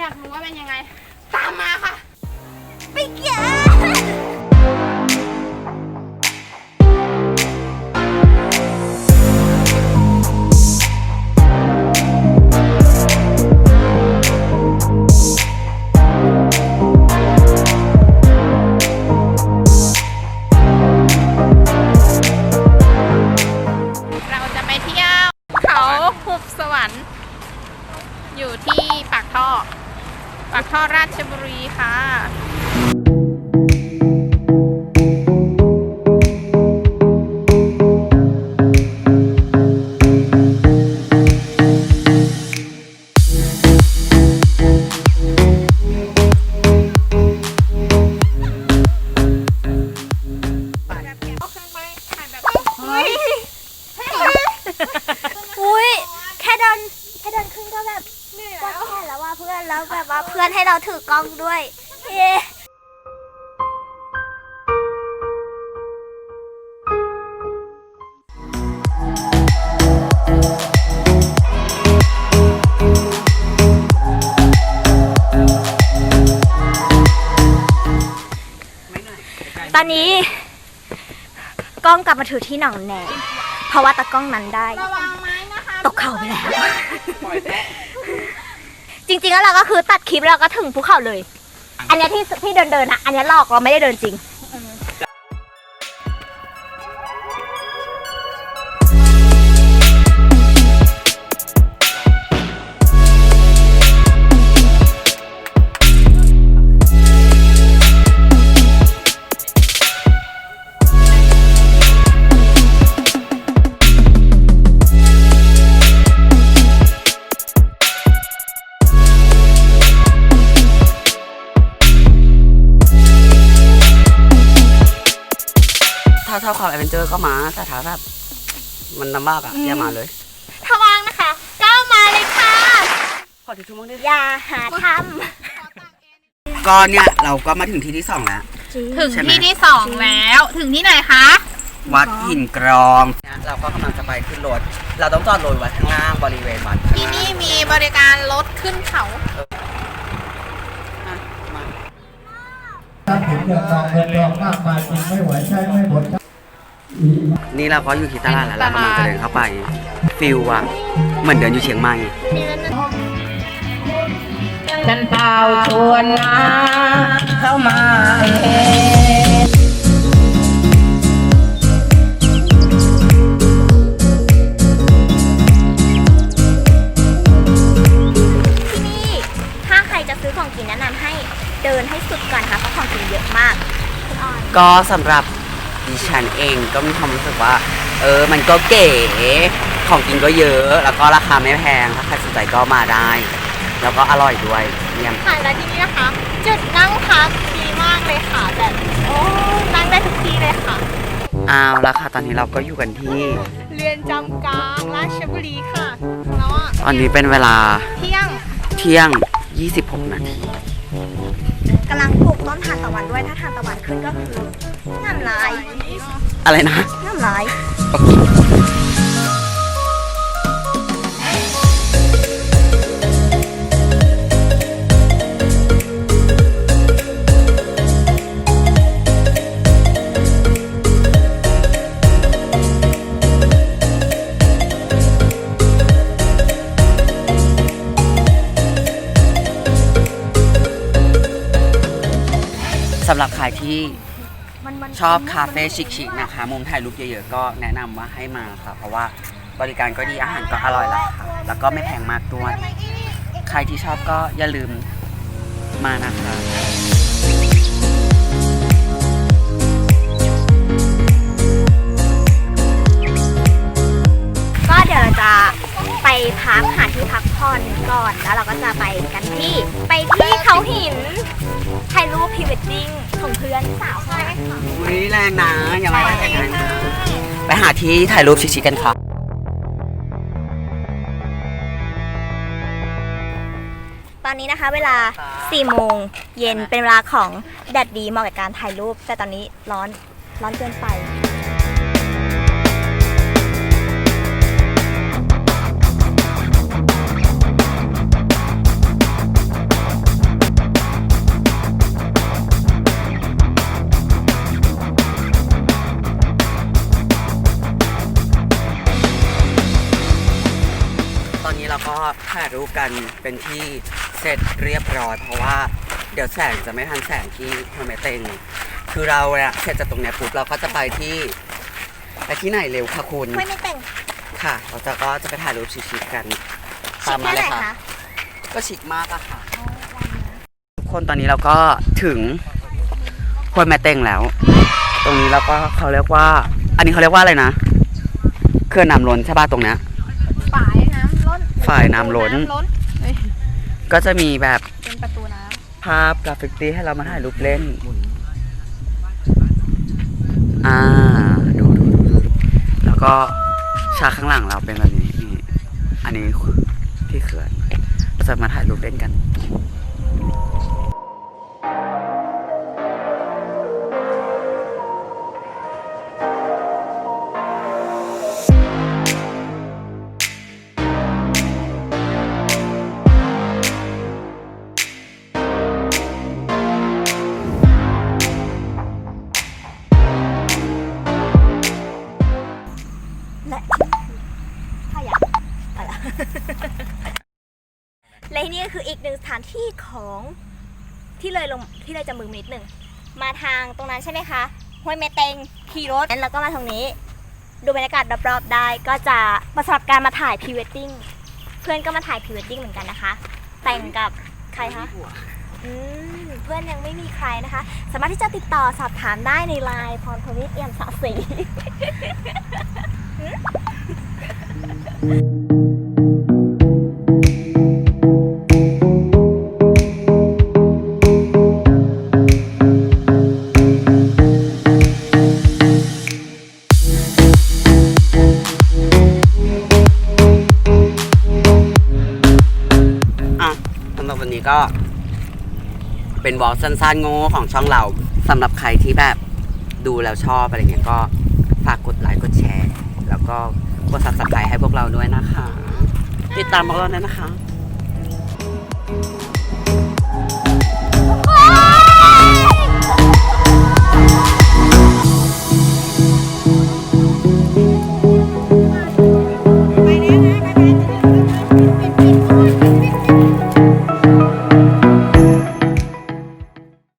อยากรู้ว่าเป็นยังไง ตามมาค่ะ ไปเกี่ยเราจะไปเที่ยวเขาหุบสวรรค์ อยู่ที่ปากท่อ ปากท่อราชบุรีค่ะ ค่เดินขึ้นก็แบบปวดแขนแล้วว่าเพื่อนแล้วแบบว่าเพื่อนให้เราถือกล้องด้วยเย้ตอนนี้กล้องกลับมาถือที่หนองแหนเพราะว่าตากล้องนั้นได้ระวังไม้นะคะตกเขาไปแล้ว จริงๆแล้วเราก็คือตัดคลิปแล้วเราก็ถึงภูเขาเลย อันเนี้ยที่ที่เดินเดินๆอะอันเนี้ยหลอกเราไม่ได้เดินจริง ชอบความแอดเวนเจอร์ก็มาแต่ถ้าแบบมันลำบากอะอย่ามาเลย ถ้าว่างนะคะก็มาเลยค่ะ ขอทิชชู่มั่งดิอย่าหาทก็เนี่ยเราก็มาถึงที่ที่สองแล้วำถึงใช่ไหม ที่ที่สองแล้ว ถึงที่ไหนคะ วัดหินกรองเนี่ยเราก็กำลังจะไปขึ้นรถ เราต้องจอดรถไว้ข้างล่างบริเวณวัดที่นี่มีบริการรถขึ้นเขาอะมาทรัพย์สินเงินทองเงินทองมากมายกินไม่ไหวใช้ไม่หมด นี่เราก็อยู่ที่ตลาดแล้วเรากำลังจะเดินเข้าไป ฟิลอะเหมือนเดินอยู่เชียงใหม่ฉันเป่าชวนมาเข้ามาเองที่นี่ถ้าใครจะซื้อของกินแนะนำให้เดินให้สุดก่อนค่ะเพราะของกินเยอะมากคุณออยก็สำหรับ ดิฉันเองก็มีความรู้สึกว่า เออ มันก็เก๋ ของกินก็เยอะ แล้วก็ราคาไม่แพง ถ้าใครสนใจก็มาได้ แล้วก็อร่อยด้วยเยี่ยม ค่ะและที่นี่นะคะ จุดนั่งพักดีมากเลยค่ะแบบโอ้นั่งได้ทุกที่เลยค่ะ อ้าวแล้วค่ะ ตอนนี้เราก็อยู่กันที่ เรือนจำกลางราชบุรีค่ะแล้วอะตอนนี้เป็นเวลาเที่ยงเที่ยง 26 นาที กำลังปลูกต้นทานตะวันด้วย ถ้าทานตะวันขึ้นก็คือ น้ำลายอะไรนะน้ำลายสำหรับใครที่มันมัน ชอบคาเฟ่ชิคๆนะคะ มุมถ่ายรูปเยอะๆก็แนะนำว่าให้มาค่ะ เพราะว่าบริการก็ดีอาหารก็อร่อยล้วค่ะ แล้วก็ไม่แพงมากด้วย ใครที่ชอบก็อย่าลืมมานะคะ ก็เดี๋ยวเราจะไปพักหาที่พักผ่อนก่อน แล้วเราก็จะไปกันที่ไปที่ เขาหินถ่ายรูปพรีเวดดิ้งของเพื่อนสาวใช่ไหมคะวันนี้แรงนะอย่ามาแรงนะไปหาที่ถ่ายรูปชิคๆกันค่ะ ตอนนี้นะคะเวลา4โมงเย็นเป็นเวลาของแดดดีเหมาะกับการถ่ายรูป แต่ตอนนี้ร้อนร้อนเกินไป ถ่ายรูปกันเป็นที่เสร็จเรียบร้อย เพราะว่าเดี๋ยวแสงจะไม่ทันแสงที่พม่เต็งคือเราเนี่ยเสร็จจากตรงเนี้ยปุ๊บเราก็จะไปที่ไปที่ไหนเร็วคะคุณไม่ไม่แต่งค่ะเราจะก็จะไปถ่ายรูปชิคๆกันชิตาคมมาแค่เลไหนยค่ะคะก็ชิคมากอะค่ะ ทุกคนตอนนี้เราก็ถึงห้วยแม่เต็งแล้ว ตรงนี้เราก็เขาเรียกว่า อันนี้เขาเรียกว่าอะไรนะเขื่อนน้ำล้นใช่ป่ะตรงเนี้ยฝายน้ำล้น ฝ่ายน้ำล้นล้นเอ้ยก็จะมีแบบเป็นประตูน้ภาพกราฟิกตี้ให้เรามาถ่ายรูปเล่น อ่า ดูดูดูดูแล้วก็ฉากข้างหลังเราเป็นแบบนี้นี่อันนี้ที่เขื่อนเราจะมาถ่ายรูปเล่นกันแานที่ของที่เลยลงที่เลยจะมึงนิดหนึ่งมาทางตรงนั้นใช่ไหมคะห้วยเมเตงขี่รถแล้วก็มาทางนี้ ดูบรรยากาศรอบๆได้ก็จะมาสำหรับการมาถ่ายพรีเวดดิ้งเพื่อนก็มาถ่ายพรีเวดดิ้งเหมือนกันนะคะ แต่งกับใครคะเพื่อนยังไม่มีใครนะคะ สามารถที่จะติดต่อสอบถามได้ในไลน์พรทวิตเอี่ยมสะสี ก็เป็นวอลสั้นๆโง่ของช่องเราสำหรับใครที่แบบดูแล้วชอบอะไรเงี้ยก็ฝากกดไลค์กดแชร์ แล้วก็กดซับสไครต์ให้พวกเราด้วยนะคะ ติดตามพวกเราด้วยนะคะ